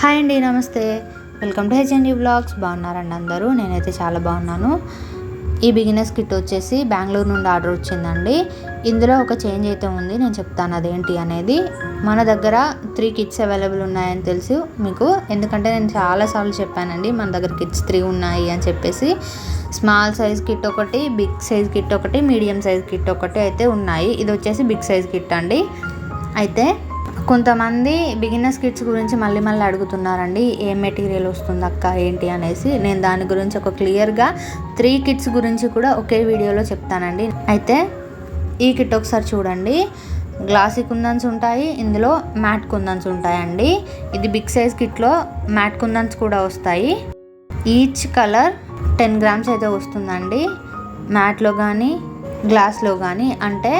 Hi అండి నమస్తే. Welcome to HMD blogs. బాగున్నారండి అందరూ? నేనైతే చాలా బాగున్నాను. ఈ బిగినర్స్ కిట్ వచ్చేసి బెంగళూరు నుండి ఆర్డర్ వచ్చిందండి. ఇందులో ఒక చేంజ్ అయితే ఉంది. నేను చెప్తాను అదేంటి అనేది. మన దగ్గర త్రీ కిట్స్ అవైలబుల్ ఉన్నాయని తెలుసు మీకు. ఎందుకంటే నేను చాలాసార్లు చెప్పానండి మన దగ్గర కిట్స్ త్రీ ఉన్నాయి అని చెప్పేసి. స్మాల్ సైజ్ కిట్ ఒకటి బిగ్ సైజ్ కిట్ ఒకటి మీడియం సైజ్ కిట్ ఒకటి అయితే ఉన్నాయి. ఇది వచ్చేసి బిగ్ సైజ్ కిట్ అండి. అయితే కొంతమంది బిగినర్స్ కిట్స్ గురించి మళ్ళీ మళ్ళీ అడుగుతున్నారండి ఏ మెటీరియల్ వస్తుంది అక్క ఏంటి అనేసి. నేను దాని గురించి ఒక క్లియర్గా త్రీ కిట్స్ గురించి కూడా ఒకే వీడియోలో చెప్తానండి. అయితే ఈ కిట్ ఒకసారి చూడండి. గ్లాసీ కుందన్స్ ఉంటాయి ఇందులో మ్యాట్ కుందన్స్ ఉంటాయండి. ఇది బిగ్ సైజ్ కిట్లో మ్యాట్ కుందన్స్ కూడా వస్తాయి. ఈచ్ కలర్ టెన్ గ్రామ్స్ అయితే వస్తుందండి. మ్యాట్లో కానీ గ్లాస్లో కానీ అంటే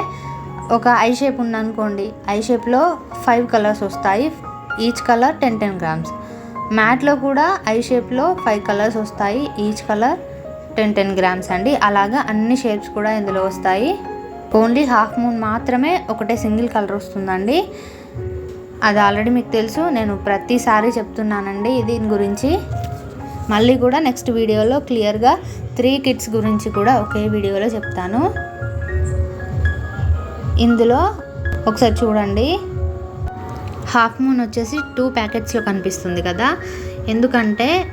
ఒక ఐ షేప్ ఉందనుకోండి ఐ షేప్లో ఫైవ్ కలర్స్ వస్తాయి. Each colour ten ten grams మ్యాట్లో కూడా ఐ షేప్లో ఫైవ్ కలర్స్ వస్తాయి. Each colour ten ten grams అండి. అలాగా అన్ని షేప్స్ కూడా ఇందులో వస్తాయి. ఓన్లీ హాఫ్ మూన్ మాత్రమే ఒకటే సింగిల్ కలర్ వస్తుందండి. అది ఆల్రెడీ మీకు తెలుసు. నేను ప్రతిసారి చెప్తున్నానండి దీని గురించి. మళ్ళీ కూడా నెక్స్ట్ వీడియోలో క్లియర్గా త్రీ కిట్స్ గురించి కూడా ఒకే వీడియోలో చెప్తాను. ఇందులో ఒకసారి చూడండి. హాఫ్ మూన్ వచ్చేసి టూ ప్యాకెట్స్లో కనిపిస్తుంది కదా. ఎందుకంటే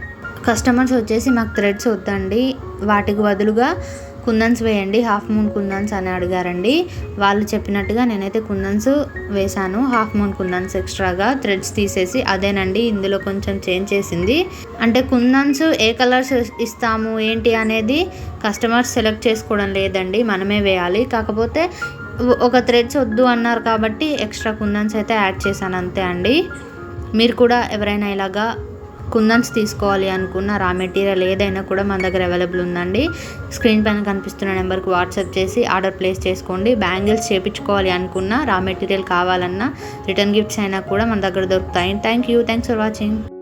కస్టమర్స్ వచ్చేసి మాకు థ్రెడ్స్ వద్దండి. వాటికి బదులుగా కుందన్స్ వేయండి. హాఫ్ మూన్ కుందన్స్ అని అడిగారండి. వాళ్ళు చెప్పినట్టుగా నేనైతే కుందన్స్ వేశాను. హాఫ్ మూన్ కుందన్స్ ఎక్స్ట్రాగా థ్రెడ్స్ తీసేసి అదేనండి ఇందులో కొంచెం చేంజ్ చేసింది. అంటే కుందన్స్ ఏ కలర్స్ ఇస్తాము ఏంటి అనేది కస్టమర్స్ సెలెక్ట్ చేసుకోవడం లేదండి. మనమే వేయాలి. కాకపోతే ఒక థ్రెడ్స్ వద్దు అన్నారు కాబట్టి ఎక్స్ట్రా కుందన్స్ అయితే యాడ్ చేశాను అంతే అండి. మీరు కూడా ఎవరైనా ఇలాగా కుందన్స్ తీసుకోవాలి అనుకున్న రా మెటీరియల్ ఏదైనా కూడా మన దగ్గర అవైలబుల్ ఉందండి. స్క్రీన్ పైన కనిపిస్తున్న నెంబర్కి వాట్సాప్ చేసి ఆర్డర్ ప్లేస్ చేసుకోండి. బ్యాంగిల్స్ చేపించుకోవాలి అనుకున్న రా మెటీరియల్ కావాలన్నా రిటర్న్ గిఫ్ట్స్ అయినా కూడా మన దగ్గర దొరుకుతాయి. Thank you thanks for watching